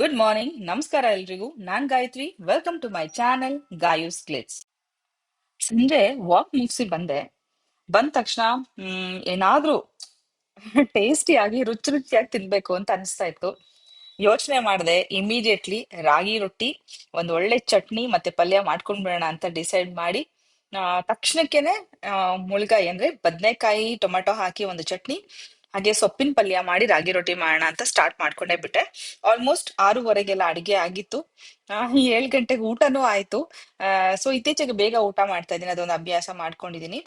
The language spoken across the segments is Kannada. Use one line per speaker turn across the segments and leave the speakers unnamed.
ಗುಡ್ ಮಾರ್ನಿಂಗ್ ನಮಸ್ಕಾರ ಎಲ್ರಿಗೂ. ನಾನ್ Gayathri. Welcome to my channel ಗಾಯೂಸ್ ಕ್ಲಿಟ್ಸ್ ಸಂಜೆ ವಾಕ್ ಮುಗಿಸಿ ಬಂದೆ. ಬಂದ ತಕ್ಷಣ, ಹ್ಮ್, ಏನಾದ್ರೂ ಆಗಿ, ರುಚಿ ರುಚಿಯಾಗಿ ತಿನ್ಬೇಕು ಅಂತ ಅನಿಸ್ತಾ ಇತ್ತು. ಯೋಚನೆ ಮಾಡಿದೆ ಇಮಿಡಿಯೇಟ್ಲಿ ರಾಗಿ ರೊಟ್ಟಿ, ಒಂದ್ ಒಳ್ಳೆ ಚಟ್ನಿ ಮತ್ತೆ ಪಲ್ಯ ಮಾಡ್ಕೊಂಡ್ ಬಿಡೋಣ ಅಂತ ಡಿಸೈಡ್ ಮಾಡಿ ತಕ್ಷಣಕ್ಕೆನೆ ಮುಳ್ಗಾಯಿ ಅಂದ್ರೆ ಬದನೆಕಾಯಿ, ಟೊಮೆಟೊ ಹಾಕಿ ಒಂದು ಚಟ್ನಿ ಹಾಗೆ ಸೊಪ್ಪಿನ ಪಲ್ಯ ಮಾಡಿ ರಾಗಿ ರೊಟ್ಟಿ ಮಾಡೋಣ ಅಂತ ಸ್ಟಾರ್ಟ್ ಮಾಡ್ಕೊಂಡೇ ಬಿಟ್ಟೆ. ಆಲ್ಮೋಸ್ಟ್ ಆರೂವರೆಗೆಲ್ಲ ಅಡಿಗೆ ಆಗಿತ್ತು. ಏಳು ಗಂಟೆಗೆ ಊಟನೂ ಆಯ್ತು. ಸೊ ಇತ್ತೀಚೆಗೆ ಬೇಗ ಊಟ ಮಾಡ್ತಾ ಇದ್ದೀನಿ. ಅದೊಂದು ಅಭ್ಯಾಸ ಮಾಡ್ಕೊಂಡಿದೀನಿ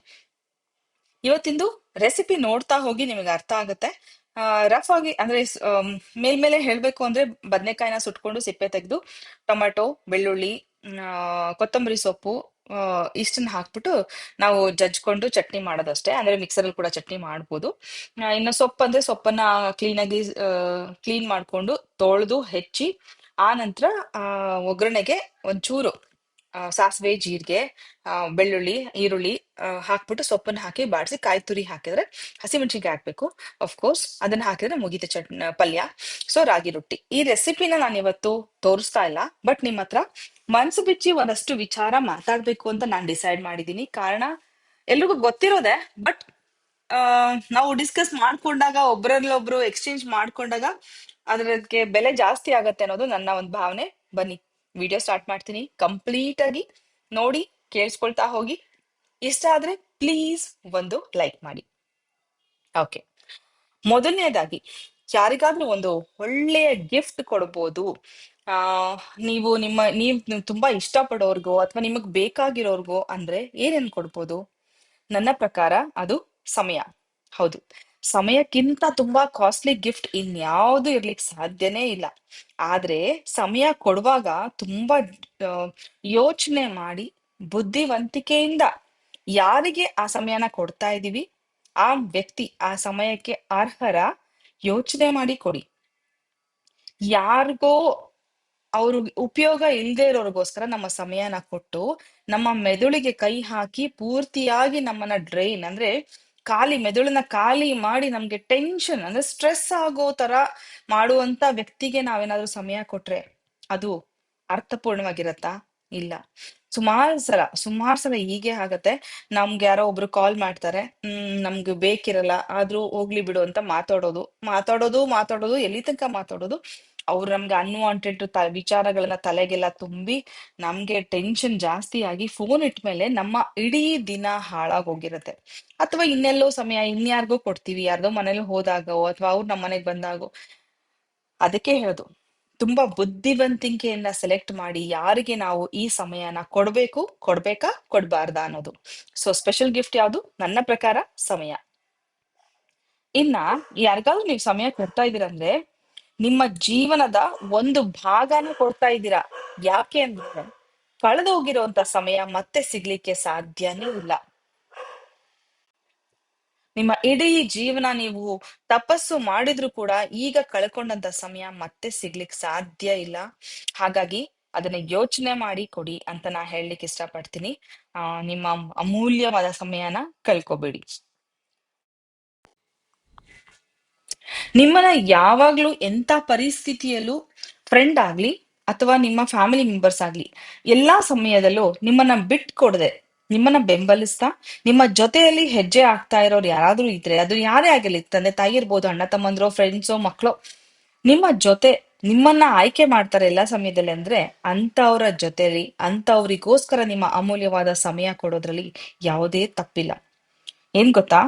ಇವತ್ತಿಂದು ರೆಸಿಪಿ ನೋಡ್ತಾ ಹೋಗಿ ನಿಮಗೆ ಅರ್ಥ ಆಗುತ್ತೆ. ರಫ್ ಆಗಿ ಅಂದ್ರೆ ಮೇಲ್ಮೇಲೆ ಹೇಳ್ಬೇಕು ಅಂದ್ರೆ ಬದನೆಕಾಯಿನ ಸುಟ್ಕೊಂಡು ಸಿಪ್ಪೆ ತೆಗೆದು ಟೊಮೆಟೊ, ಬೆಳ್ಳುಳ್ಳಿ ಕೊತ್ತಂಬರಿ ಸೊಪ್ಪು ಇಷ್ಟನ್ನ ಹಾಕ್ಬಿಟ್ಟು ನಾವು ಜಜ್ಕೊಂಡು ಚಟ್ನಿ ಮಾಡೋದಷ್ಟೇ. ಅಂದ್ರೆ ಮಿಕ್ಸರಲ್ಲಿ ಕೂಡ ಚಟ್ನಿ ಮಾಡ್ಬೋದು. ಇನ್ನು ಸೊಪ್ಪು ಅಂದ್ರೆ ಸೊಪ್ಪನ್ನ ಕ್ಲೀನಾಗಿ ಕ್ಲೀನ್ ಮಾಡ್ಕೊಂಡು ತೊಳೆದು ಹೆಚ್ಚಿ, ಆ ನಂತರ ಒಗ್ಗರಣೆಗೆ ಒಂಚೂರು ಆ, ಸಾಸಿವೆ ಜೀರಿಗೆ ಬೆಳ್ಳುಳ್ಳಿ ಈರುಳ್ಳಿ ಹಾಕ್ಬಿಟ್ಟು ಸೊಪ್ಪನ್ನು ಹಾಕಿ ಬಾಡಿಸಿ ಕಾಯಿ ತುರಿ ಹಾಕಿದ್ರೆ ಹಸಿಮೆಣಸಿನ್ಕಾಯಿ ಹಾಕ್ಬೇಕು. ಕೋರ್ಸ್ ಅದನ್ನ ಹಾಕಿದ್ರೆ ಮುಗೀತು ಚಟ್ ಪಲ್ಯ. ಸೊ ರಾಗಿ ರೊಟ್ಟಿ. ಈ ರೆಸಿಪಿನ ನಾನು ಇವತ್ತು ತೋರಿಸ್ತಾ ಇಲ್ಲ ಬಟ್ ನಿಮ್ಮ ಹತ್ರ ಮನ್ಸು ಬಿಚ್ಚಿ ಒಂದಷ್ಟು ವಿಚಾರ ಮಾತಾಡ್ಬೇಕು ಅಂತ ನಾನು ಡಿಸೈಡ್ ಮಾಡಿದ್ದೀನಿ. ಕಾರಣ ಎಲ್ರಿಗೂ ಗೊತ್ತಿರೋದೆ ಬಟ್ ನಾವು ಡಿಸ್ಕಸ್ ಮಾಡ್ಕೊಂಡಾಗ ಒಬ್ರಲ್ಲೊಬ್ರು ಎಕ್ಸ್ಚೇಂಜ್ ಮಾಡ್ಕೊಂಡಾಗ ಅದಕ್ಕೆ ಬೆಲೆ ಜಾಸ್ತಿ ಆಗತ್ತೆ ಅನ್ನೋದು ನನ್ನ ಒಂದು ಭಾವನೆ. ಬನ್ನಿ. ವಿಡಿಯೋ ಸ್ಟಾರ್ಟ್ ಮಾಡ್ತೀನಿ. ಕಂಪ್ಲೀಟ್ ಆಗಿ ನೋಡಿ, ಕೇಳಿಸ್ಕೊಳ್ತಾ ಹೋಗಿ. ಇಷ್ಟ ಆದ್ರೆ ಪ್ಲೀಸ್ ಒಂದು ಲೈಕ್ ಮಾಡಿ. ಓಕೆ ಮೊದಲನೇದಾಗಿ, ಯಾರಿಗಾದ್ರೂ ಒಂದು ಒಳ್ಳೆಯ ಗಿಫ್ಟ್ ಕೊಡ್ಬೋದು. ಆ, ನೀವು ನಿಮ್ಮ ನೀವ್ ತುಂಬಾ ಇಷ್ಟಪಡೋರ್ಗೋ ಅಥವಾ ನಿಮಗ್ ಬೇಕಾಗಿರೋರ್ಗೋ ಅಂದ್ರೆ ಏನೇನ್ ಕೊಡ್ಬೋದು? ನನ್ನ ಪ್ರಕಾರ ಅದು ಸಮಯ. ಹೌದು. ಸಮಯಕ್ಕಿಂತ ತುಂಬಾ ಕಾಸ್ಟ್ಲಿ ಗಿಫ್ಟ್ ಇನ್ಯಾವುದು ಇರ್ಲಿಕ್ಕೆ ಸಾಧ್ಯನೇ ಇಲ್ಲ. ಆದ್ರೆ ಸಮಯ ಕೊಡುವಾಗ ತುಂಬಾ ಯೋಚನೆ ಮಾಡಿ ಬುದ್ಧಿವಂತಿಕೆಯಿಂದ ಯಾರಿಗೆ ಆ ಸಮಯನ ಕೊಡ್ತಾ ಇದೀವಿ? ಆ ವ್ಯಕ್ತಿ ಆ ಸಮಯಕ್ಕೆ ಅರ್ಹರ? ಯೋಚನೆ ಮಾಡಿ ಕೊಡಿ. ಯಾರಿಗೋ ಅವರು ಉಪಯೋಗ ಇಲ್ದೇ ಇರೋರ್ಗೋಸ್ಕರ ನಮ್ಮ ಸಮಯನ ಕೊಟ್ಟು ನಮ್ಮ ಮೆದುಳಿಗೆ ಕೈ ಹಾಕಿ ಪೂರ್ತಿಯಾಗಿ ನಮ್ಮನ್ನ ಡ್ರೈನ್ ಅಂದ್ರೆ ಖಾಲಿ ಮೆದುಳನ್ನ ಖಾಲಿ ಮಾಡಿ ನಮ್ಗೆ ಟೆನ್ಷನ್ ಅಂದ್ರೆ ಸ್ಟ್ರೆಸ್ ಆಗೋ ತರ ಮಾಡುವಂತ ವ್ಯಕ್ತಿಗೆ ನಾವೇನಾದ್ರೂ ಸಮಯ ಕೊಟ್ರೆ ಅದು ಅರ್ಥಪೂರ್ಣವಾಗಿರತ್ತಾ? ಇಲ್ಲ. ಸುಮಾರು ಸಲ ಸುಮಾರು ಸಲ ಹೀಗೆ ಆಗತ್ತೆ. ನಮ್ಗೆ ಯಾರೋ ಒಬ್ರು ಕಾಲ್ ಮಾಡ್ತಾರೆ. ಹ್ಮ್, ನಮ್ಗೆ ಬೇಕಿರಲ್ಲ, ಆದ್ರೂ ಹೋಗ್ಲಿ ಬಿಡು ಅಂತ ಮಾತಾಡೋದು. ಮಾತಾಡೋದು ಮಾತಾಡೋದು, ಎಲ್ಲಿ ತನಕ ಮಾತಾಡೋದು? ಅವ್ರು ನಮ್ಗೆ ಅನ್ವಾಂಟೆಡ್ ತ, ವಿಚಾರಗಳನ್ನ ತಲೆಗೆಲ್ಲ ತುಂಬಿ ನಮ್ಗೆ ಟೆನ್ಷನ್ ಜಾಸ್ತಿ ಆಗಿ ಫೋನ್ ಇಟ್ಮೇಲೆ ನಮ್ಮ ಇಡೀ ದಿನ ಹಾಳಾಗೋಗಿರತ್ತೆ. ಅಥವಾ ಇನ್ನೆಲ್ಲೋ ಸಮಯ ಇನ್ಯಾರಿಗೋ ಕೊಡ್ತೀವಿ. ಯಾರ್ದೋ ಮನೇಲಿ ಹೋದಾಗೋ ಅಥವಾ ಅವ್ರು ನಮ್ಮ ಮನೆಗ್ ಬಂದಾಗೋ. ಅದಕ್ಕೆ ಹೇಳೋದು. ತುಂಬಾ ಬುದ್ಧಿವಂತಿಕೆಯನ್ನ ಸೆಲೆಕ್ಟ್ ಮಾಡಿ ಯಾರಿಗೆ ನಾವು ಈ ಸಮಯನ ಕೊಡ್ಬೇಕು, ಕೊಡ್ಬೇಕಾ, ಕೊಡ್ಬಾರ್ದ ಅನ್ನೋದು. ಸೊ ಸ್ಪೆಷಲ್ ಗಿಫ್ಟ್ ಯಾವುದು? ನನ್ನ ಪ್ರಕಾರ ಸಮಯ. ಇನ್ನ ಯಾರಿಗಾದ್ರೂ ನೀವು ಸಮಯ ಕೊಡ್ತಾ ಇದೀರಂದ್ರೆ ನಿಮ್ಮ ಜೀವನದ ಒಂದು ಭಾಗನ ಕೊಡ್ತಾ ಇದ್ದೀರಾ ಯಾಕೆ ಅಂದ್ರೆ ಕಳೆದೋಗಿರುವಂತ ಸಮಯ ಮತ್ತೆ ಸಿಗ್ಲಿಕ್ಕೆ ಸಾಧ್ಯನೇ ಇಲ್ಲ. ನಿಮ್ಮ ಇಡೀ ಜೀವನ ನೀವು ತಪಸ್ಸು ಮಾಡಿದ್ರು ಕೂಡ ಈಗ ಕಳ್ಕೊಂಡಂತ ಸಮಯ ಮತ್ತೆ ಸಿಗ್ಲಿಕ್ ಸಾಧ್ಯ ಇಲ್ಲ. ಹಾಗಾಗಿ ಅದನ್ನ ಯೋಚನೆ ಮಾಡಿ ಕೊಡಿ ಅಂತ ನಾ ಹೇಳಲಿಕ್ಕೆ ಇಷ್ಟಪಡ್ತೀನಿ. ಆ, ನಿಮ್ಮ ಅಮೂಲ್ಯವಾದ ಸಮಯನ ಕಳ್ಕೊಬೇಡಿ. ನಿಮ್ಮನ್ನ ಯಾವಾಗ್ಲೂ ಎಂತ ಪರಿಸ್ಥಿತಿಯಲ್ಲೂ ಫ್ರೆಂಡ್ ಆಗ್ಲಿ ಅಥವಾ ನಿಮ್ಮ ಫ್ಯಾಮಿಲಿ ಮೆಂಬರ್ಸ್ ಆಗ್ಲಿ ಎಲ್ಲಾ ಸಮಯದಲ್ಲೂ ನಿಮ್ಮನ್ನ ಬಿಟ್ ಕೊಡದೆ ನಿಮ್ಮನ್ನ ಬೆಂಬಲಿಸ್ತಾ, ನಿಮ್ಮ ಜೊತೆಯಲ್ಲಿ ಹೆಜ್ಜೆ ಆಗ್ತಾ ಇರೋರು ಯಾರಾದ್ರೂ ಇದ್ರೆ ಅದು ಯಾರೇ ಆಗಿರ್ಲಿ ತಂದೆ ತಾಯಿ ಇರ್ಬೋದು, ಅಣ್ಣ ತಮ್ಮಂದ್ರೋ ಫ್ರೆಂಡ್ಸೋ ಮಕ್ಕಳು ನಿಮ್ಮ ಜೊತೆ ನಿಮ್ಮನ್ನ ಆಯ್ಕೆ ಮಾಡ್ತಾರೆ ಎಲ್ಲಾ ಸಮಯದಲ್ಲಿ ಅಂದ್ರೆ ಅಂತವ್ರ ಜೊತೆಲಿ ಅಂತವ್ರಿಗೋಸ್ಕರ ನಿಮ್ಮ ಅಮೂಲ್ಯವಾದ ಸಮಯ ಕೊಡೋದ್ರಲ್ಲಿ ಯಾವುದೇ ತಪ್ಪಿಲ್ಲ. ಏನ್ ಗೊತ್ತಾ?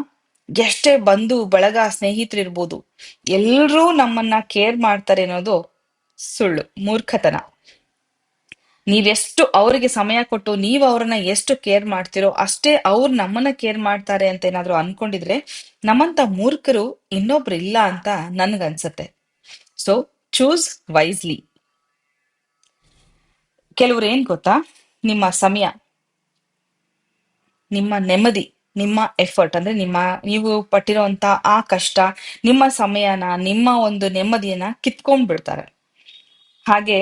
ಎಷ್ಟೇ ಬಂಧು, ಬಳಗ, ಸ್ನೇಹಿತರು ಇರ್ಬೋದು, ಎಲ್ರೂ ನಮ್ಮನ್ನ ಕೇರ್ ಮಾಡ್ತಾರೆ ಅನ್ನೋದು ಸುಳ್ಳು, ಮೂರ್ಖತನ. ನೀವೆಷ್ಟು ಅವರಿಗೆ ಸಮಯ ಕೊಟ್ಟು ನೀವು ಅವ್ರನ್ನ ಎಷ್ಟು ಕೇರ್ ಮಾಡ್ತಿರೋ ಅಷ್ಟೇ ಅವ್ರು ನಮ್ಮನ್ನ ಕೇರ್ ಮಾಡ್ತಾರೆ ಅಂತ ಏನಾದ್ರು ಅನ್ಕೊಂಡಿದ್ರೆ ನಮ್ಮಂತ ಮೂರ್ಖರು ಇನ್ನೊಬ್ರು ಇಲ್ಲ ಅಂತ ನನ್ಗನ್ಸತ್ತೆ. ಸೊ ಚೂಸ್ ವೈಸ್ಲಿ ಕೆಲವ್ರು ಏನ್ ಗೊತ್ತಾ? ನಿಮ್ಮ ಸಮಯ, ನಿಮ್ಮ ನೆಮ್ಮದಿ, ನಿಮ್ಮ ಎಫರ್ಟ್ ಅಂದ್ರೆ ನಿಮ್ಮ, ನೀವು ಪಟ್ಟಿರುವಂತ ಆ ಕಷ್ಟ, ನಿಮ್ಮ ಸಮಯನ, ನಿಮ್ಮ ಒಂದು ನೆಮ್ಮದಿಯನ್ನ ಕಿತ್ಕೊಂಡ್ಬಿಡ್ತಾರೆ. ಹಾಗೆ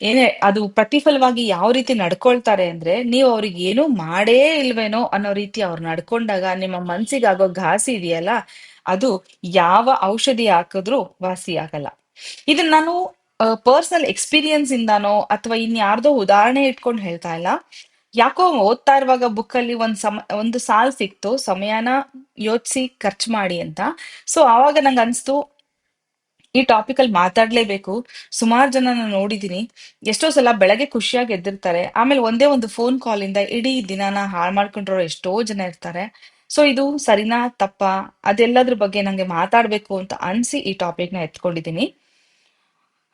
ಏನೇ, ಅದು ಪ್ರತಿಫಲವಾಗಿ ಯಾವ ರೀತಿ ನಡ್ಕೊಳ್ತಾರೆ ಅಂದ್ರೆ ನೀವು ಅವ್ರಿಗೆ ಏನೂ ಮಾಡೇ ಇಲ್ವೇನೋ ಅನ್ನೋ ರೀತಿ ಅವ್ರು ನಡ್ಕೊಂಡಾಗ ನಿಮ್ಮ ಮನ್ಸಿಗಾಗೋ ಘಾಸಿ ಇದೆಯಲ್ಲ, ಅದು ಯಾವ ಔಷಧಿ ಹಾಕಿದ್ರೂ ವಾಸಿ ಆಗಲ್ಲ. ಇದನ್ನ ನಾನು ಪರ್ಸನಲ್ ಎಕ್ಸ್ಪೀರಿಯನ್ಸ್ ಇಂದಾನೋ ಅಥವಾ ಇನ್ಯಾರ್ದೋ ಉದಾಹರಣೆ ಇಟ್ಕೊಂಡು ಹೇಳ್ತಾ ಇಲ್ಲ. ಯಾಕೋ ಓದ್ತಾ ಇರುವಾಗ ಬುಕ್ಕಲ್ಲಿ ಒಂದ್ ಸಮ, ಒಂದು ಸಾಲ್ ಸಿಕ್ತು, ಸಮಯನ ಯೋಚಿಸಿ ಖರ್ಚು ಮಾಡಿ ಅಂತ. ಸೊ ಆವಾಗ ನಂಗೆ ಅನ್ಸ್ತು ಈ ಟಾಪಿಕ್ ಅಲ್ಲಿ ಮಾತಾಡ್ಲೇಬೇಕು. ಸುಮಾರು ಜನ ನಾನು ನೋಡಿದೀನಿ. ಎಷ್ಟೋ ಸಲ ಬೆಳಗ್ಗೆ ಖುಷಿಯಾಗಿ ಎದ್ದಿರ್ತಾರೆ. ಆಮೇಲೆ ಒಂದೇ ಒಂದು ಫೋನ್ ಕಾಲ್ ಇಂದ ಇಡೀ ದಿನಾನ ಹಾಳು ಮಾಡ್ಕೊಂಡಿರೋ ಎಷ್ಟೋ ಜನ ಇರ್ತಾರೆ. ಸೊ ಇದು ಸರಿನಾ, ತಪ್ಪಾ? ಅದೆಲ್ಲದ್ರ ಬಗ್ಗೆ ನಂಗೆ ಮಾತಾಡ್ಬೇಕು ಅಂತ ಅನ್ಸಿ ಈ ಟಾಪಿಕ್ನ ಎತ್ಕೊಂಡಿದೀನಿ.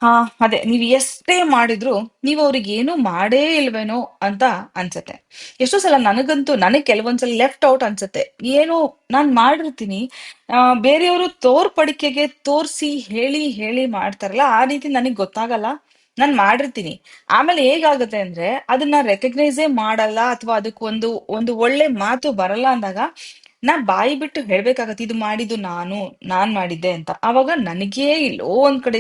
ಹಾ, ಅದೇ. ನೀವು ಎಷ್ಟೇ ಮಾಡಿದ್ರು ನೀವು ಅವ್ರಿಗೆ ಏನು ಮಾಡೇ ಇಲ್ವೇನೋ ಅಂತ ಅನ್ಸತ್ತೆ. ಎಷ್ಟೋ ಸಲ ನನಗಂತೂ ನನಗೆ ಕೆಲವೊಂದ್ಸಲ ಲೆಫ್ಟ್ ಔಟ್ ಅನ್ಸತ್ತೆ. ಏನು ನಾನ್ ಮಾಡಿರ್ತೀನಿ. ಆ, ಬೇರೆಯವರು ತೋರ್ಪಡಿಕೆಗೆ ತೋರ್ಸಿ ಹೇಳಿ ಹೇಳಿ ಮಾಡ್ತಾರಲ್ಲ, ಆ ರೀತಿ ನನಗೆ ಗೊತ್ತಾಗಲ್ಲ. ನಾನ್ ಮಾಡಿರ್ತೀನಿ. ಆಮೇಲೆ ಹೇಗಾಗುತ್ತೆ ಅಂದ್ರೆ ಅದನ್ನ ರೆಕಗ್ನೈಸೇ ಮಾಡಲ್ಲ ಅಥವಾ ಅದಕ್ಕೊಂದು ಒಂದು ಒಳ್ಳೆ ಮಾತು ಬರಲ್ಲ ಅಂದಾಗ ನಾ ಬಾಯಿ ಬಿಟ್ಟು ಹೇಳ್ಬೇಕಾಗತ್ತೆ, ಇದು ಮಾಡಿದ್ದು ನಾನು, ನಾನ್ ಮಾಡಿದ್ದೆ ಅಂತ. ಅವಾಗ ನನಗೇ ಇಲ್ಲೋ ಒಂದ್ ಕಡೆ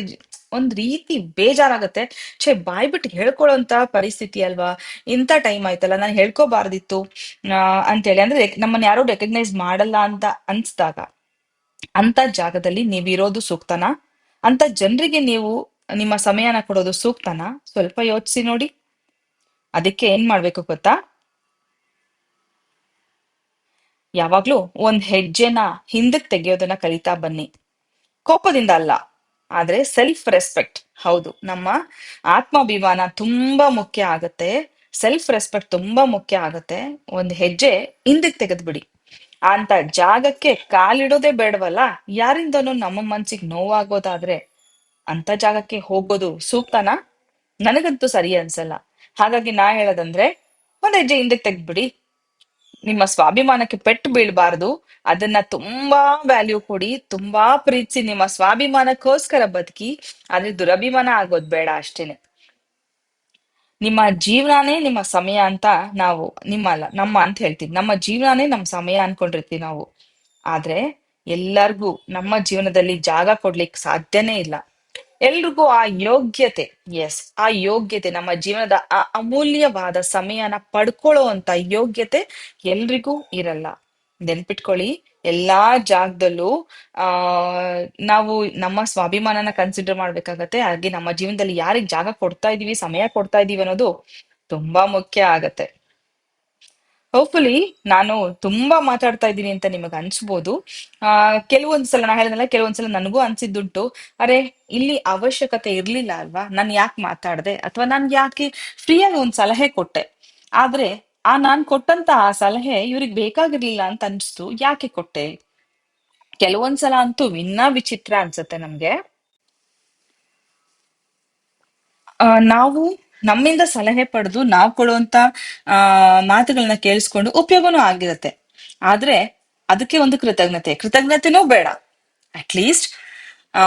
ಒಂದ್ ರೀತಿ ಬೇಜಾರಾಗತ್ತೆ. ಛೇ ಬಾಯ್ ಬಿಟ್ಟು ಹೇಳ್ಕೊಳ್ಳೋಂತ ಪರಿಸ್ಥಿತಿ ಅಲ್ವಾ? ಇಂಥ ಟೈಮ್ ಆಯ್ತಲ್ಲ, ನಾನು ಹೇಳ್ಕೋಬಾರ್ದಿತ್ತು. ಅಂತೇಳಿ. ಅಂದ್ರೆ ನಮ್ಮನ್ನ ಯಾರು ರೆಕಗ್ನೈಸ್ ಮಾಡಲ್ಲ ಅಂತ ಅನ್ಸ್ದಾಗ ಅಂತ ಜಾಗದಲ್ಲಿ ನೀವಿರೋದು ಸೂಕ್ತನಾ? ಅಂತ ಜನರಿಗೆ ನೀವು ನಿಮ್ಮ ಸಮಯನ ಕೊಡೋದು ಸೂಕ್ತನಾ? ಸ್ವಲ್ಪ ಯೋಚಿಸಿ ನೋಡಿ. ಅದಕ್ಕೆ ಏನ್ ಮಾಡ್ಬೇಕು ಗೊತ್ತಾ? ಯಾವಾಗ್ಲೂ ಒಂದ್ ಹೆಜ್ಜೆನ ಹಿಂದಕ್ ತೆಗೆಯೋದನ್ನ ಕಲಿತಾ ಬನ್ನಿ. ಕೋಪದಿಂದ ಅಲ್ಲ. ಆದ್ರೆ ಸೆಲ್ಫ್ ರೆಸ್ಪೆಕ್ಟ್ ಹೌದು, ನಮ್ಮ ಆತ್ಮಾಭಿಮಾನ ತುಂಬಾ ಮುಖ್ಯ ಆಗತ್ತೆ. ಸೆಲ್ಫ್ ರೆಸ್ಪೆಕ್ಟ್ ತುಂಬಾ ಮುಖ್ಯ ಆಗತ್ತೆ. ಒಂದ್ ಹೆಜ್ಜೆ ಹಿಂದಕ್ ತೆಗೆದ್ಬಿಡಿ. ಅಂತ ಜಾಗಕ್ಕೆ ಕಾಲಿಡೋದೇ ಬೇಡವಲ್ಲ, ಯಾರಿಂದನು ನಮ್ಮ ಮನ್ಸಿಗೆ ನೋವಾಗೋದಾದ್ರೆ ಅಂತ ಜಾಗಕ್ಕೆ ಹೋಗೋದು ಸೂಕ್ತನಾ? ನನಗಂತೂ ಸರಿ ಅನ್ಸಲ್ಲ. ಹಾಗಾಗಿ ನಾ ಹೇಳೋದಂದ್ರೆ, ಒಂದ್ ಹೆಜ್ಜೆ ಹಿಂದಕ್ಕೆ ತೆಗ್ದ್ಬಿಡಿ. ನಿಮ್ಮ ಸ್ವಾಭಿಮಾನಕ್ಕೆ ಪೆಟ್ಟು ಬೀಳ್ಬಾರ್ದು. ಅದನ್ನ ತುಂಬಾ ವ್ಯಾಲ್ಯೂ ಕೊಡಿ, ತುಂಬಾ ಪ್ರೀತಿಸಿ ನಿಮ್ಮ ಸ್ವಾಭಿಮಾನಕ್ಕೋಸ್ಕರ ಬದುಕಿ, ಆದ್ರೆ ದುರಭಿಮಾನ ಆಗೋದ್ ಬೇಡ ಅಷ್ಟೇನೆ. ನಿಮ್ಮ ಜೀವನಾನೇ ನಿಮ್ಮ ಸಮಯ ಅಂತ ನಾವು ನಿಮ್ಮ ಅಲ್ಲ, ನಮ್ಮ ಅಂತ ಹೇಳ್ತೀವಿ. ನಮ್ಮ ಜೀವನಾನೇ ನಮ್ಮ ಸಮಯ ಅನ್ಕೊಂಡಿರ್ತೀವಿ ನಾವು. ಆದ್ರೆ ಎಲ್ಲರಿಗೂ ನಮ್ಮ ಜೀವನದಲ್ಲಿ ಜಾಗ ಕೊಡ್ಲಿಕ್ಕೆ ಸಾಧ್ಯನೇ ಇಲ್ಲ. ಎಲ್ರಿಗೂ ಆ ಯೋಗ್ಯತೆ ಎಸ್ ಆ ಯೋಗ್ಯತೆ ನಮ್ಮ ಜೀವನದ ಆ ಅಮೂಲ್ಯವಾದ ಸಮಯನ ಪಡ್ಕೊಳ್ಳೋ ಅಂತ ಯೋಗ್ಯತೆ ಎಲ್ರಿಗೂ ಇರಲ್ಲ. ನೆನ್ಪಿಟ್ಕೊಳ್ಳಿ, ಎಲ್ಲಾ ಜಾಗದಲ್ಲೂ, ಆ, ನಾವು ನಮ್ಮ ಸ್ವಾಭಿಮಾನನ ಕನ್ಸಿಡರ್ ಮಾಡ್ಬೇಕಾಗತ್ತೆ. ಹಾಗೆ ನಮ್ಮ ಜೀವನದಲ್ಲಿ ಯಾರಿಗೆ ಜಾಗ ಕೊಡ್ತಾ ಇದೀವಿ, ಸಮಯ ಕೊಡ್ತಾ ಇದೀವಿ ಅನ್ನೋದು ತುಂಬಾ ಮುಖ್ಯ ಆಗತ್ತೆ. ಹೋಪ್ಫುಲಿ ನಾನು ತುಂಬಾ ಮಾತಾಡ್ತಾ ಇದ್ದೀನಿ ಅಂತ ನಿಮಗೆ ಅನ್ಸ್ಬೋದು. ಆ ಕೆಲವೊಂದ್ಸಲ ನಾ ಹೇಳಿದ್ನಲ್ಲ ಕೆಲವೊಂದ್ಸಲ ನನಗೂ ಅನ್ಸಿದ್ದುಂಟು. ಅರೆ ಇಲ್ಲಿ ಅವಶ್ಯಕತೆ ಇರ್ಲಿಲ್ಲ ಅಲ್ವಾ? ನಾನು ಯಾಕೆ ಮಾತಾಡ್ದೆ? ಅಥವಾ ನಾನ್ ಯಾಕೆ ಫ್ರೀಯಾಗಿ ಒಂದ್ ಸಲಹೆ ಕೊಟ್ಟೆ? ಆದ್ರೆ ಆ ನಾನ್ ಕೊಟ್ಟಂತ ಆ ಸಲಹೆ ಇವ್ರಿಗೆ ಬೇಕಾಗಿರ್ಲಿಲ್ಲ ಅಂತ ಅನ್ಸ್ತು. ಯಾಕೆ ಕೊಟ್ಟೆ? ಕೆಲವೊಂದ್ಸಲ ಅಂತೂ ಇನ್ನ ವಿಚಿತ್ರ ಅನ್ಸುತ್ತೆ ನಮ್ಗೆ. ಆ, ನಾವು ನಮ್ಮಿಂದ ಸಲಹೆ ಪಡೆದು ನಾವು ಕೊಡುವಂತ, ಆ ಮಾತುಗಳನ್ನ ಕೇಳಿಸ್ಕೊಂಡು ಉಪಯೋಗನೂ ಆಗಿರತ್ತೆ. ಆದ್ರೆ ಅದಕ್ಕೆ ಒಂದು ಕೃತಜ್ಞತೆ. ಕೃತಜ್ಞತೆನೂ ಬೇಡ. ಅಟ್ಲೀಸ್ಟ್ ಆ,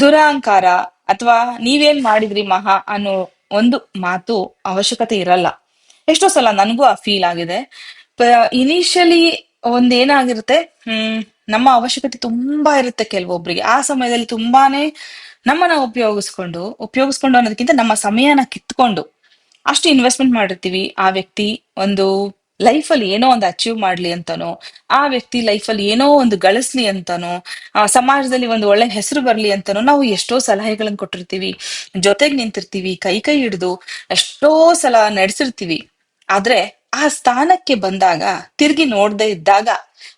ದುರಹಂಕಾರ ಅಥವಾ ನೀವೇನ್ ಮಾಡಿದ್ರಿ ಮಹಾ ಅನ್ನೋ ಒಂದು ಮಾತು ಅವಶ್ಯಕತೆ ಇರಲ್ಲ. ಎಷ್ಟೋ ಸಲ ನನಗೂ ಆ ಫೀಲ್ ಆಗಿದೆ. ಇನಿಷಿಯಲಿ ಒಂದ್ ಏನಾಗಿರುತ್ತೆ? ಹ್ಮ್, ನಮ್ಮ ಅವಶ್ಯಕತೆ ತುಂಬಾ ಇರುತ್ತೆ ಕೆಲವೊಬ್ರಿಗೆ. ಆ ಸಮಯದಲ್ಲಿ ತುಂಬಾನೇ ನಮ್ಮನ್ನ ಉಪಯೋಗಿಸ್ಕೊಂಡು ಉಪಯೋಗಿಸ್ಕೊಂಡು ಅನ್ನೋದಕ್ಕಿಂತ ನಮ್ಮ ಸಮಯನ ಕಿತ್ಕೊಂಡು ಅಷ್ಟು ಇನ್ವೆಸ್ಟ್ಮೆಂಟ್ ಮಾಡಿರ್ತೀವಿ. ಆ ವ್ಯಕ್ತಿ ಒಂದು ಲೈಫ್ ಅಲ್ಲಿ ಏನೋ ಒಂದು ಅಚೀವ್ ಮಾಡ್ಲಿ ಅಂತನೋ, ಆ ವ್ಯಕ್ತಿ ಲೈಫ್ ಅಲ್ಲಿ ಏನೋ ಒಂದು ಗಳಿಸ್ಲಿ ಅಂತಾನೋ, ಆ ಸಮಾಜದಲ್ಲಿ ಒಂದು ಒಳ್ಳೆ ಹೆಸರು ಬರ್ಲಿ ಅಂತನೋ ನಾವು ಎಷ್ಟೋ ಸಲಹೆಗಳನ್ನ ಕೊಟ್ಟಿರ್ತೀವಿ. ಜೊತೆಗೆ ನಿಂತಿರ್ತೀವಿ, ಕೈ ಕೈ ಹಿಡಿದು ಎಷ್ಟೋ ಸಲ ನಡೆಸಿರ್ತೀವಿ. ಆದ್ರೆ ಆ ಸ್ಥಾನಕ್ಕೆ ಬಂದಾಗ, ತಿರ್ಗಿ ನೋಡ್ದೆ ಇದ್ದಾಗ,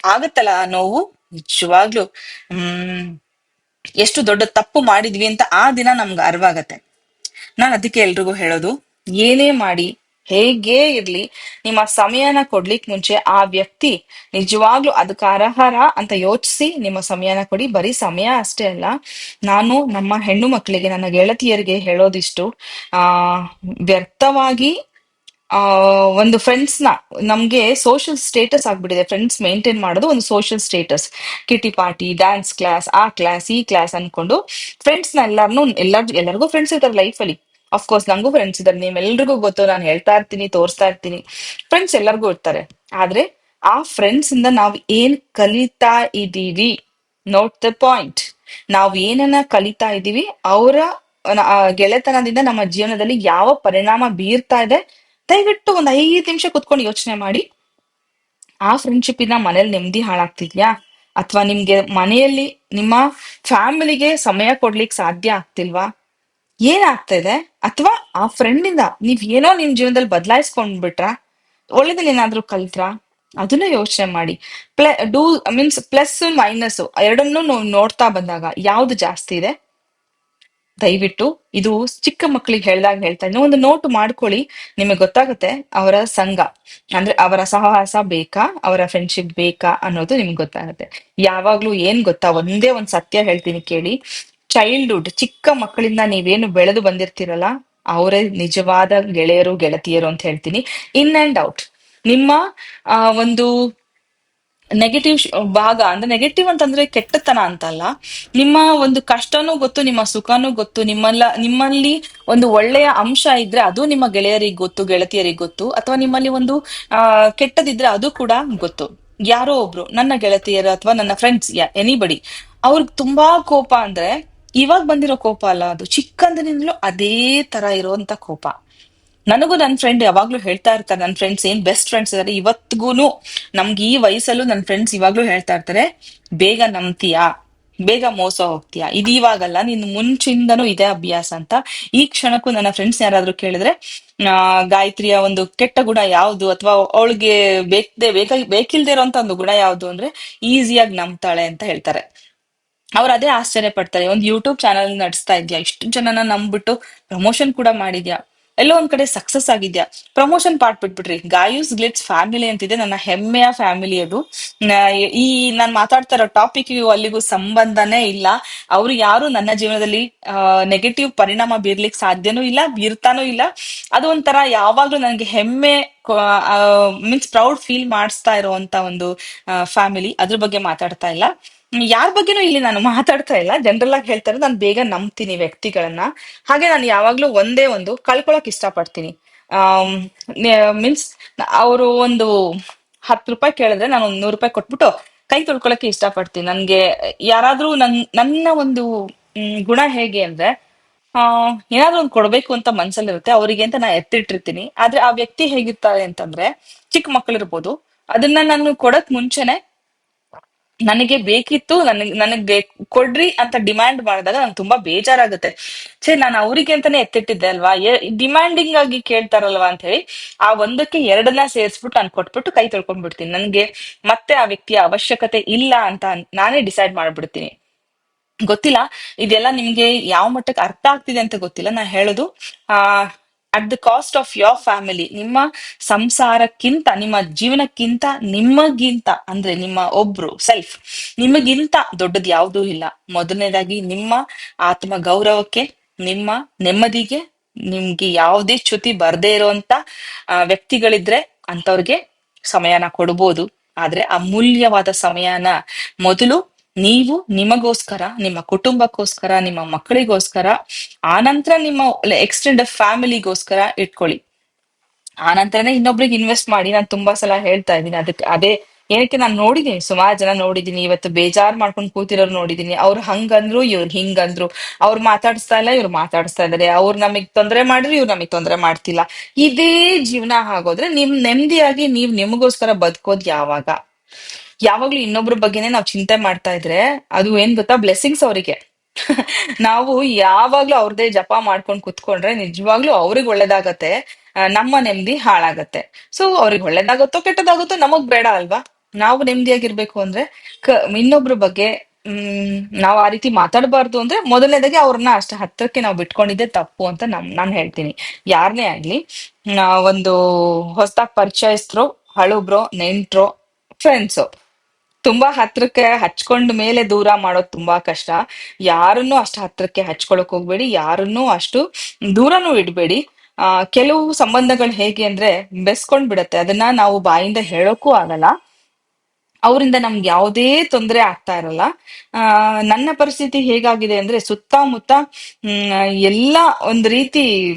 ಆಗತ್ತಲ್ಲ ನೋವು? ನಿಜವಾಗ್ಲು. ಹ್ಮ್. ಎಷ್ಟು ದೊಡ್ಡ ತಪ್ಪು ಮಾಡಿದ್ವಿ ಅಂತ ಆ ದಿನ ನಮ್ಗೆ ಅರ್ವಾಗತ್ತೆ. ನಾನು ಅದಕ್ಕೆ ಎಲ್ರಿಗೂ ಹೇಳೋದು, ಏನೇ ಮಾಡಿ, ಹೇಗೇ ಇರ್ಲಿ, ನಿಮ್ಮ ಸಮಯನ ಕೊಡ್ಲಿಕ್ ಮುಂಚೆ ಆ ವ್ಯಕ್ತಿ ನಿಜವಾಗ್ಲೂ ಅದಕ್ಕೆ ಅರ್ಹರ ಅಂತ ಯೋಚಿಸಿ ನಿಮ್ಮ ಸಮಯನ ಕೊಡಿ. ಬರೀ ಸಮಯ ಅಷ್ಟೇ ಅಲ್ಲ, ನಾನು ನಮ್ಮ ಹೆಣ್ಣು ಮಕ್ಕಳಿಗೆ, ನನ್ನ ಗೆಳತಿಯರಿಗೆ ಹೇಳೋದಿಷ್ಟು, ಆ, ವ್ಯರ್ಥವಾಗಿ ಆ, ಒಂದು ಫ್ರೆಂಡ್ಸ್ನ, ನಮ್ಗೆ ಸೋಷಿಯಲ್ ಸ್ಟೇಟಸ್ ಆಗ್ಬಿಟ್ಟಿದೆ. ಫ್ರೆಂಡ್ಸ್ ಮೇಂಟೈನ್ ಮಾಡೋದು ಒಂದು social status kitty party dance class ಆ ಕ್ಲಾಸ್ ಈ ಕ್ಲಾಸ್ ಅನ್ಕೊಂಡು ಫ್ರೆಂಡ್ಸ್ನ ಎಲ್ಲಾರ್ನು, ಎಲ್ಲಾರ್, ಎಲ್ಲರಿಗೂ ಫ್ರೆಂಡ್ಸ್ ಇರ್ತಾರೆ ಲೈಫ್ ಅಲ್ಲಿ. ಅಫ್ಕೋರ್ಸ್ ನಂಗೂ ಫ್ರೆಂಡ್ಸ್ ಇದ್ದಾರೆ ನಿಮ್ಮೆಲ್ರಿಗೂ ಗೊತ್ತು, ನಾನು ಹೇಳ್ತಾ ಇರ್ತೀನಿ, ತೋರಿಸ್ತಾ ಇರ್ತೀನಿ. ಫ್ರೆಂಡ್ಸ್ ಎಲ್ಲರಿಗೂ ಇರ್ತಾರೆ. ಆದ್ರೆ ಆ ಫ್ರೆಂಡ್ಸ್ ಇಂದ ನಾವ್ ಏನ್ ಕಲಿತಾ ಇದ್ದೀವಿ? ನೋಟ್ ದ ಪಾಯಿಂಟ್ ನಾವ್ ಏನನ್ನ ಕಲಿತಾ ಇದ್ದೀವಿ, ಅವರ ಗೆಳೆತನದಿಂದ ನಮ್ಮ ಜೀವನದಲ್ಲಿ ಯಾವ ಪರಿಣಾಮ ಬೀರ್ತಾ ಇದೆ ದಯವಿಟ್ಟು ಒಂದ್ ಐದು ನಿಮಿಷ ಕುತ್ಕೊಂಡು ಯೋಚನೆ ಮಾಡಿ. ಆ ಫ್ರೆಂಡ್ಶಿಪ್ ಇಂದ ಮನೇಲಿ ನೆಮ್ಮದಿ ಹಾಳಾಗ್ತಿದ್ಯಾ? ಅಥವಾ ನಿಮ್ಗೆ ಮನೆಯಲ್ಲಿ ನಿಮ್ಮ ಫ್ಯಾಮಿಲಿಗೆ ಸಮಯ ಕೊಡ್ಲಿಕ್ಕೆ ಸಾಧ್ಯ ಆಗ್ತಿಲ್ವಾ? ಏನಾಗ್ತಾ ಇದೆ? ಅಥವಾ ಆ ಫ್ರೆಂಡ್ ಇಂದ ನೀವ್ ಏನೋ ನಿಮ್ ಜೀವನದಲ್ಲಿ ಬದಲಾಯಿಸ್ಕೊಂಡ್ಬಿಟ್ರ ಒಳ್ಳೇದಲ್ಲಿ ಏನಾದ್ರೂ ಕಲ್ತ್ರ? ಅದನ್ನ ಯೋಚನೆ ಮಾಡಿ. ಪ್ಲ ಡೂ ಮೀನ್ಸ್ ಪ್ಲಸ್ ಮೈನಸ್ ಎರಡನ್ನೂ ನೋಡ್ತಾ ಬಂದಾಗ ಯಾವ್ದು ಜಾಸ್ತಿ ಇದೆ? ದಯವಿಟ್ಟು ಇದು ಚಿಕ್ಕ ಮಕ್ಕಳಿಗೆ ಹೇಳ್ದಾಗ ಹೇಳ್ತಾ ಇದ್ದೀನಿ ಒಂದು ನೋಟ್ ಮಾಡ್ಕೊಳ್ಳಿ, ನಿಮಗೆ ಗೊತ್ತಾಗುತ್ತೆ ಅವರ ಸಂಘ, ಅಂದ್ರೆ ಅವರ ಸಹವಾಸ ಬೇಕಾ, ಅವರ ಫ್ರೆಂಡ್ಶಿಪ್ ಬೇಕಾ ಅನ್ನೋದು ನಿಮ್ಗೆ ಗೊತ್ತಾಗುತ್ತೆ. ಯಾವಾಗ್ಲೂ ಏನ್ ಗೊತ್ತಾ, ಒಂದೇ ಒಂದ್ ಸತ್ಯ ಹೇಳ್ತೀನಿ ಕೇಳಿ. ಚೈಲ್ಡ್ಹುಡ್ ಚಿಕ್ಕ ಮಕ್ಕಳಿಂದ ನೀವೇನು ಬೆಳೆದು ಬಂದಿರ್ತೀರಲ್ಲ, ಅವರೇ ನಿಜವಾದ ಗೆಳೆಯರು, ಗೆಳತಿಯರು ಅಂತ ಹೇಳ್ತೀನಿ. ಇನ್ ಅಂಡ್ ಔಟ್ ನಿಮ್ಮ ಒಂದು ನೆಗೆಟಿವ್ ಭಾಗ ಅಂದ್ರೆ ನೆಗೆಟಿವ್ ಅಂತಂದ್ರೆ ಕೆಟ್ಟತನ ಅಂತಲ್ಲ. ನಿಮ್ಮ ಒಂದು ಕಷ್ಟನೂ ಗೊತ್ತು, ನಿಮ್ಮ ಸುಖನೂ ಗೊತ್ತು, ನಿಮ್ಮಲ್ಲ, ನಿಮ್ಮಲ್ಲಿ ಒಂದು ಒಳ್ಳೆಯ ಅಂಶ ಇದ್ರೆ ಅದು ನಿಮ್ಮ ಗೆಳೆಯರಿಗೆ ಗೊತ್ತು, ಗೆಳತಿಯರಿಗೆ ಗೊತ್ತು, ಅಥವಾ ನಿಮ್ಮಲ್ಲಿ ಒಂದು, ಆ, ಕೆಟ್ಟದಿದ್ರೆ ಅದು ಕೂಡ ಗೊತ್ತು. ಯಾರೋ ಒಬ್ರು, ನನ್ನ ಗೆಳತಿಯರು ಅಥವಾ ನನ್ನ ಫ್ರೆಂಡ್ಸ್ ಎನಿಬಡಿ ಅವ್ರಿಗೆ ತುಂಬಾ ಕೋಪ ಅಂದ್ರೆ ಇವಾಗ ಬಂದಿರೋ ಕೋಪ ಅಲ್ಲ ಅದು. ಚಿಕ್ಕಂದಿನಿಂದಲೂ ಅದೇ ತರ ಇರುವಂತ ಕೋಪ. ನನಗೂ ನನ್ನ ಫ್ರೆಂಡ್ ಯಾವಾಗ್ಲೂ ಹೇಳ್ತಾ ಇರ್ತಾರೆ ನನ್ನ ಫ್ರೆಂಡ್ಸ್ ಏನ್ ಬೆಸ್ಟ್ ಫ್ರೆಂಡ್ಸ್ ಇದಾರೆ, ಇವತ್ಗೂನು ನಮ್ಗೆ ಈ ವಯಸ್ಸಲ್ಲೂ ನನ್ನ ಫ್ರೆಂಡ್ಸ್ ಇವಾಗ್ಲೂ ಹೇಳ್ತಾ ಇರ್ತಾರೆ, ಬೇಗ ನಂಬ್ತೀಯಾ? ಬೇಗ ಮೋಸ ಹೋಗ್ತೀಯಾ? ಇದು ಇವಾಗಲ್ಲ, ನಿನ್ ಮುಂಚಿಂದನೂ ಇದೆ ಅಭ್ಯಾಸ ಅಂತ ಈ ಕ್ಷಣಕ್ಕೂ ನನ್ನ ಫ್ರೆಂಡ್ಸ್ ಯಾರಾದ್ರೂ ಕೇಳಿದ್ರೆ, ಆ, ಗಾಯತ್ರಿಯ ಒಂದು ಕೆಟ್ಟ ಗುಣ ಯಾವ್ದು ಅಥವಾ ಅವಳಿಗೆ ಬೇಕದೆ, ಬೇಕ, ಬೇಕಿಲ್ದೇ ಇರೋಂತ ಒಂದು ಗುಣ ಯಾವ್ದು ಅಂದ್ರೆ ಈಸಿಯಾಗಿ ನಂಬ್ತಾಳೆ ಅಂತ ಹೇಳ್ತಾರೆ. ಅವ್ರು ಅದೇ ಆಶ್ಚರ್ಯ ಪಡ್ತಾರೆ, ಒಂದು ಯೂಟ್ಯೂಬ್ ಚಾನಲ್ ನಡೆಸ್ತಾ ಇದ್ಯಾ? ಇಷ್ಟು ಜನನ ನಂಬ್ಬಿಟ್ಟು ಪ್ರಮೋಷನ್ ಕೂಡ ಮಾಡಿದ್ಯಾ? ಎಲ್ಲೋ ಒಂದ್ ಕಡೆ ಸಕ್ಸಸ್ ಆಗಿದ್ಯಾ? ಪ್ರಮೋಷನ್ ಪಾರ್ಟ್ ಬಿಟ್ಬಿಟ್ರಿ. ಗಾಯೂಸ್ ಗ್ಲಿಟ್ಸ್ ಫ್ಯಾಮಿಲಿ ಅಂತಿದೆ. ನನ್ನ ಹೆಮ್ಮೆಯ ಫ್ಯಾಮಿಲಿ ಅದು. ಈ ನಾನ್ ಮಾತಾಡ್ತಾ ಇರೋ ಟಾಪಿಕ್ ಅಲ್ಲಿಗೂ ಸಂಬಂಧನೇ ಇಲ್ಲ. ಅವ್ರು ಯಾರು ನನ್ನ ಜೀವನದಲ್ಲಿ ನೆಗೆಟಿವ್ ಪರಿಣಾಮ ಬೀರ್ಲಿಕ್ಕೆ ಸಾಧ್ಯನೂ ಇಲ್ಲ, ಬೀರ್ತಾನೂ ಇಲ್ಲ. ಅದು ಒಂಥರ ಯಾವಾಗ್ಲೂ ನನಗೆ ಹೆಮ್ಮೆ ಮೀನ್ಸ್ ಪ್ರೌಡ್ ಫೀಲ್ ಮಾಡಿಸ್ತಾ ಇರುವಂತ ಒಂದು ಫ್ಯಾಮಿಲಿ ಅದ್ರ ಬಗ್ಗೆ ಮಾತಾಡ್ತಾ ಇಲ್ಲ. ಯಾರ ಬಗ್ಗೆನೂ ಇಲ್ಲಿ ನಾನು ಮಾತಾಡ್ತಾ ಇಲ್ಲ. ಜನರಲ್ ಆಗಿ ಹೇಳ್ತಾರೆ ನಾನು ಬೇಗ ನಂಬ್ತೀನಿ ವ್ಯಕ್ತಿಗಳನ್ನ. ಹಾಗೆ ನಾನು ಯಾವಾಗ್ಲೂ ಒಂದೇ ಒಂದು ಕಳ್ಕೊಳಕ್ ಇಷ್ಟಪಡ್ತೀನಿ. ಮೀನ್ಸ್ ಅವರು ಒಂದು ಹತ್ತು ರೂಪಾಯಿ ಕೇಳಿದ್ರೆ ನಾನು ಒಂದ್ ನೂರು ರೂಪಾಯಿ ಕೊಟ್ಬಿಟ್ಟು ಕೈ ತೊಳ್ಕೊಳಕ್ಕೆ ಇಷ್ಟಪಡ್ತೀನಿ. ನನ್ಗೆ ಯಾರಾದ್ರೂ ನನ್, ನನ್ನ ಒಂದು ಗುಣ ಹೇಗೆ ಅಂದ್ರೆ, ಆ, ಏನಾದ್ರೂ ಒಂದ್ ಕೊಡ್ಬೇಕು ಅಂತ ಮನ್ಸಲ್ಲಿರುತ್ತೆ. ಅವರಿಗೆ ಅಂತ ನಾ ಎತ್ತಿಟ್ಟಿರ್ತೀನಿ. ಆದ್ರೆ ಆ ವ್ಯಕ್ತಿ ಹೇಗಿರ್ತಾರೆ ಅಂತಂದ್ರೆ ಚಿಕ್ಕ ಮಕ್ಕಳಿರ್ಬೋದು ಅದನ್ನ ನಾನು ಕೊಡಕ್ ಮುಂಚೆನೆ ನನಗೆ ಬೇಕಿತ್ತು, ನನಗೆ, ನನಗ್ ಕೊಡ್ರಿ ಅಂತ ಡಿಮ್ಯಾಂಡ್ ಮಾಡಿದಾಗ ನಂಗೆ ತುಂಬಾ ಬೇಜಾರಾಗುತ್ತೆ. ಛೇ, ನಾನು ಅವರಿಗೆ ಅಂತಾನೆ ಎತ್ತಿಟ್ಟಿದ್ದೆ ಅಲ್ವಾ? ಡಿಮ್ಯಾಂಡಿಂಗ್ ಆಗಿ ಕೇಳ್ತಾರಲ್ವಾ ಅಂತ ಹೇಳಿ ಆ ಒಂದಕ್ಕೆ ಎರಡನ್ನ ಸೇರಿಸ್ಬಿಟ್ಟು ನಾನು ಕೊಟ್ಬಿಟ್ಟು ಕೈ ತೊಳ್ಕೊಂಡ್ಬಿಡ್ತೀನಿ. ನನಗೆ ಮತ್ತೆ ಆ ವ್ಯಕ್ತಿಯ ಅವಶ್ಯಕತೆ ಇಲ್ಲ ಅಂತ ನಾನೇ ಡಿಸೈಡ್ ಮಾಡ್ಬಿಡ್ತೀನಿ. ಗೊತ್ತಿಲ್ಲ, ಇದೆಲ್ಲ ನಿಮ್ಗೆ ಯಾವ ಮಟ್ಟಕ್ಕೆ ಅರ್ಥ ಆಗ್ತಿದೆ ಅಂತ ಗೊತ್ತಿಲ್ಲ. ನಾ ಹೇಳೋದು, ಆ at the cost of your family ನಿಮ್ಮ ಸಂಸಾರಕ್ಕಿಂತ ನಿಮ್ಮ ಜೀವನಕ್ಕಿಂತ ನಿಮಗಿಂತ ಅಂದ್ರೆ ನಿಮ್ಮ ಒಬ್ರು ಸೆಲ್ಫ್ ನಿಮಗಿಂತ ದೊಡ್ಡದ್ ಯಾವುದೂ ಇಲ್ಲ ಮೊದಲನೇದಾಗಿ ನಿಮ್ಮ ಆತ್ಮ ಗೌರವಕ್ಕೆ ನಿಮ್ಮ ನೆಮ್ಮದಿಗೆ ನಿಮ್ಗೆ ಯಾವುದೇ ಚ್ಯುತಿ ಬರದೇ ಇರುವಂತ ವ್ಯಕ್ತಿಗಳಿದ್ರೆ ಅಂತವ್ರಿಗೆ ಸಮಯನ ಕೊಡ್ಬೋದು ಆದ್ರೆ ಅಮೂಲ್ಯವಾದ ಸಮಯನ ಮೊದಲು ನೀವು ನಿಮಗೋಸ್ಕರ, ನಿಮ್ಮ ಕುಟುಂಬಕ್ಕೋಸ್ಕರ, ನಿಮ್ಮ ಮಕ್ಕಳಿಗೋಸ್ಕರ ಆನಂತರ ನಿಮ್ಮ ಎಕ್ಸ್ಟೆಂಡ್ ಫ್ಯಾಮಿಲಿಗೋಸ್ಕರ ಇಟ್ಕೊಳ್ಳಿ. ಆನಂತರನೇ ಇನ್ನೊಬ್ರಿಗೆ ಇನ್ವೆಸ್ಟ್ ಮಾಡಿ ನಾನು ತುಂಬಾ ಸಲ ಹೇಳ್ತಾ ಇದ್ದೀನಿ. ಅದಕ್ಕೆ ಅದೇ ಏನಕ್ಕೆ ನಾನು ನೋಡಿದೀನಿ ಸುಮಾರು ಜನ ನೋಡಿದೀನಿ ಇವತ್ತು ಬೇಜಾರ್ ಮಾಡ್ಕೊಂಡು ಕೂತಿರೋರು ನೋಡಿದೀನಿ ಅವ್ರು ಹಂಗಂದ್ರು, ಇವ್ರು ಹಿಂಗಂದ್ರು. ಅವ್ರು ಮಾತಾಡಿಸ್ತಾ ಇಲ್ಲ, ಇವ್ರು ಮಾತಾಡಿಸ್ತಾ ಇದಾರೆ ಅವ್ರು ನಮಗ್ ತೊಂದರೆ ಮಾಡಿದ್ರು, ಇವ್ರು ನಮಗ್ ತೊಂದರೆ ಮಾಡ್ತಿಲ್ಲ. ಇದೇ ಜೀವನ ಆಗೋದ್ರೆ ನಿಮ್ ನೆಮ್ಮದಿಯಾಗಿ ನೀವ್ ನಿಮಗೋಸ್ಕರ ಬದುಕೋದ್ ಯಾವಾಗ? ಯಾವಾಗ್ಲೂ ಇನ್ನೊಬ್ರ ಬಗ್ಗೆನೆ ನಾವ್ ಚಿಂತೆ ಮಾಡ್ತಾ ಇದ್ರೆ ಅದು ಏನ್ ಗೊತ್ತಾ? ಬ್ಲೆಸ್ಸಿಂಗ್ಸ್ ಅವರಿಗೆ. ನಾವು ಯಾವಾಗ್ಲೂ ಅವ್ರದೇ ಜಪ ಮಾಡ್ಕೊಂಡ್ ಕುತ್ಕೊಂಡ್ರೆ ನಿಜವಾಗ್ಲೂ ಅವ್ರಿಗೆ ಒಳ್ಳೇದಾಗತ್ತೆ. ನಮ್ಮ ನೆಮ್ಮದಿ ಹಾಳಾಗತ್ತೆ. ಸೊ ಅವ್ರಿಗೆ ಒಳ್ಳೇದಾಗುತ್ತೋ ಕೆಟ್ಟದಾಗುತ್ತೋ ನಮಗ್ ಬೇಡ ಅಲ್ವಾ? ನಾವು ನೆಮ್ಮದಿಯಾಗಿರ್ಬೇಕು ಅಂದ್ರೆ ಕ, ಇನ್ನೊಬ್ರ ಬಗ್ಗೆ, ಹ್ಮ್, ನಾವ್ ಆ ರೀತಿ ಮಾತಾಡಬಾರ್ದು ಅಂದ್ರೆ ಮೊದಲನೇದಾಗಿ ಅವ್ರನ್ನ ಅಷ್ಟ ಹತ್ರಕ್ಕೆ ನಾವು ಬಿಟ್ಕೊಂಡಿದ್ದೆ ತಪ್ಪು ಅಂತ ನಮ್, ನಾನ್ ಹೇಳ್ತೀನಿ. ಯಾರನೇ ಆಗ್ಲಿ ಒಂದು ಹೊಸದಾಗ್ ಪರಿಚಯಸ್ಥರು, ಹಳುಬ್ರೋ, ನೆಂಟ್ರೋ ಫ್ರೆಂಡ್ಸು ತುಂಬಾ ಹತ್ರಕ್ಕೆ ಹಚ್ಕೊಂಡ ಮೇಲೆ ದೂರ ಮಾಡೋದು ತುಂಬಾ ಕಷ್ಟ. ಯಾರನ್ನು ಅಷ್ಟು ಹತ್ರಕ್ಕೆ ಹಚ್ಕೊಳಕ್ ಹೋಗ್ಬೇಡಿ, ಯಾರನ್ನೂ ಅಷ್ಟು ದೂರನೂ ಇಡ್ಬೇಡಿ. ಆ, ಕೆಲವು ಸಂಬಂಧಗಳು ಹೇಗೆ ಅಂದ್ರೆ ಬೆಸ್ಕೊಂಡ್ ಬಿಡತ್ತೆ. ಅದನ್ನ ನಾವು ಬಾಯಿಂದ ಹೇಳೋಕ್ಕೂ ಆಗಲ್ಲ. ಅವರಿಂದ ನಮ್ಗೆ ಯಾವುದೇ ತೊಂದರೆ ಆಗ್ತಾ ಇರಲ್ಲ. ಆ, ನನ್ನ ಪರಿಸ್ಥಿತಿ ಹೇಗಾಗಿದೆ ಅಂದ್ರೆ ಸುತ್ತಮುತ್ತ ಎಲ್ಲ ಒಂದ್ ರೀತಿ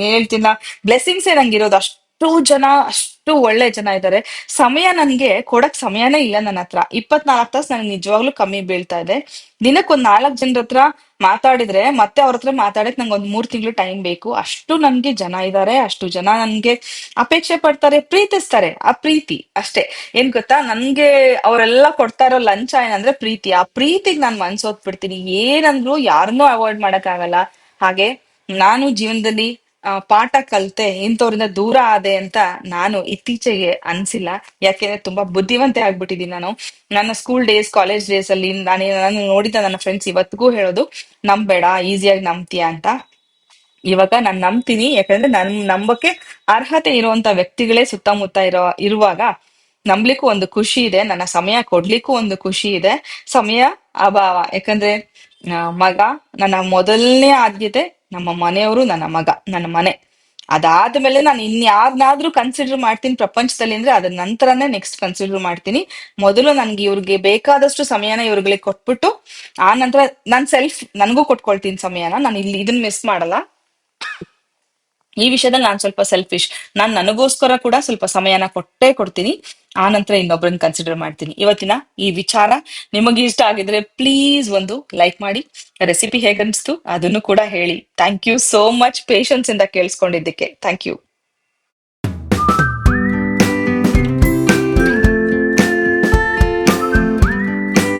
ಹೇಳ್ತಿಲ್ಲ ಹೇಳ್ತೀನ ನಂಗೆ ಇರೋದು ಅಷ್ಟು ಅಷ್ಟು ಜನ, ಅಷ್ಟು ಒಳ್ಳೆ ಜನ ಇದ್ದಾರೆ. ಸಮಯ ನನ್ಗೆ ಕೊಡಕ್ ಸಮಯನೇ ಇಲ್ಲ ನನ್ನ ಹತ್ರ. ಇಪ್ಪತ್ನಾಲ್ಕು ತಾಸು ನನ್ಗೆ ನಿಜವಾಗ್ಲೂ ಕಮ್ಮಿ ಬೀಳ್ತಾ ಇದೆ. ದಿನಕ್ಕೊಂದ್ ನಾಲ್ಕು ಜನರ ಹತ್ರ ಮಾತಾಡಿದ್ರೆ, ಮತ್ತೆ ಅವ್ರ ಹತ್ರ ಮಾತಾಡಕ್ ನಂಗೆ ಒಂದ್ ಮೂರ್ ತಿಂಗಳು ಟೈಮ್ ಬೇಕು. ಅಷ್ಟು ನನ್ಗೆ ಜನ ಇದ್ದಾರೆ ಅಷ್ಟು ಜನ ನನ್ಗೆ ಅಪೇಕ್ಷೆ ಪಡ್ತಾರೆ, ಪ್ರೀತಿಸ್ತಾರೆ. ಆ ಪ್ರೀತಿ ಅಷ್ಟೇ. ಏನ್ ಗೊತ್ತಾ? ನನ್ಗೆ ಅವರೆಲ್ಲ ಕೊಡ್ತಾ ಇರೋ ಲಂಚ ಏನಂದ್ರೆ ಪ್ರೀತಿ. ಆ ಪ್ರೀತಿಗ್ ನಾನ್ ಮನ್ಸೋತ್ ಬಿಡ್ತೀನಿ ಏನಂದ್ರು ಯಾರನ್ನೂ ಅವಾಯ್ಡ್ ಮಾಡಕ್ ಆಗಲ್ಲ ಹಾಗೆ ನಾನು ಜೀವನದಲ್ಲಿ ಆ, ಪಾಠ ಕಲ್ತೆ ಇಂಥವ್ರಿಂದ ದೂರ ಆದೆ ಅಂತ ನಾನು ಇತ್ತೀಚೆಗೆ ಅನ್ಸಿಲ್ಲ. ಯಾಕೆಂದ್ರೆ ತುಂಬಾ ಬುದ್ಧಿವಂತೆ ಆಗ್ಬಿಟ್ಟಿದೀನಿ ನಾನು. ನನ್ನ ಸ್ಕೂಲ್ ಡೇಸ್ ಕಾಲೇಜ್ ಡೇಸ್ ಅಲ್ಲಿ ನಾನು ನಾನು ನೋಡಿದ ನನ್ನ ಫ್ರೆಂಡ್ಸ್ ಇವತ್ತಿಗೂ ಹೇಳೋದು ನಂಬೇಡ ಈಸಿಯಾಗಿ ನಂಬ್ತೀಯ ಅಂತ. ಇವಾಗ ನಾನ್ ನಂಬ್ತೀನಿ. ಯಾಕಂದ್ರೆ ನನ್ ನಂಬಕ್ಕೆ ಅರ್ಹತೆ ಇರುವಂತ ವ್ಯಕ್ತಿಗಳೇ ಸುತ್ತಮುತ್ತ ಇರೋ ಇರುವಾಗ ನಂಬ್ಲಿಕ್ಕೂ ಒಂದು ಖುಷಿ ಇದೆ ನನ್ನ ಸಮಯ ಕೊಡ್ಲಿಕ್ಕೂ ಒಂದು ಖುಷಿ ಇದೆ. ಸಮಯ ಅಭಾವ. ಯಾಕಂದ್ರೆ ಮಗ ನನ್ನ ಮೊದಲನೇ ಆದ್ಯತೆ ನಮ್ಮ ಮನೆಯವರು ನನ್ನ ಮಗ, ನನ್ನ ಮನೆ. ಅದಾದ್ಮೇಲೆ ನಾನು ಇನ್ಯಾರನ್ನಾದ್ರೂ ಕನ್ಸಿಡರ್ ಮಾಡ್ತೀನಿ ಪ್ರಪಂಚದಲ್ಲಿ ಅಂದ್ರೆ ಅದ್ರ ನಂತರನೇ ನೆಕ್ಸ್ಟ್ ಕನ್ಸಿಡರ್ ಮಾಡ್ತೀನಿ. ಮೊದಲು ನನ್ಗೆ ಇವ್ರಿಗೆ ಬೇಕಾದಷ್ಟು ಸಮಯನ ಇವ್ರಿಗೆ ಕೊಟ್ಬಿಟ್ಟು, ಆ ನಂತರ ನಾನ್ ಸೆಲ್ಫ್ ನನ್ಗೂ ಕೊಟ್ಕೊಳ್ತೀನಿ ಸಮಯನ. ನಾನು ಇಲ್ಲಿ ಇದನ್ನ ಮಿಸ್ ಮಾಡಲ್ಲ. ಈ ವಿಷಯದಲ್ಲಿ ನಾನ್ ಸ್ವಲ್ಪ ಸೆಲ್ಫಿಶ್ ನಾನ್ ನನಗೋಸ್ಕರ ಕೂಡ ಸ್ವಲ್ಪ ಸಮಯನ ಕೊಟ್ಟೇ ಕೊಡ್ತೀನಿ. ಆ ನಂತರ ಇನ್ನೊಬ್ಬರನ್ನ ಕನ್ಸಿಡರ್ ಮಾಡ್ತೀನಿ. ಇವತ್ತಿನ ಈ ವಿಚಾರ ನಿಮಗೆ ಇಷ್ಟ ಆಗಿದ್ರೆ ಪ್ಲೀಸ್ ಒಂದು ಲೈಕ್ ಮಾಡಿ. ರೆಸಿಪಿ ಹೇಗನ್ಸ್ತು ಅದನ್ನು ಕೂಡ ಹೇಳಿ. Thank you so much patience ಇಂದ ಕೇಳಿಸ್ಕೊಂಡಿದ್ದಕ್ಕೆ. Thank you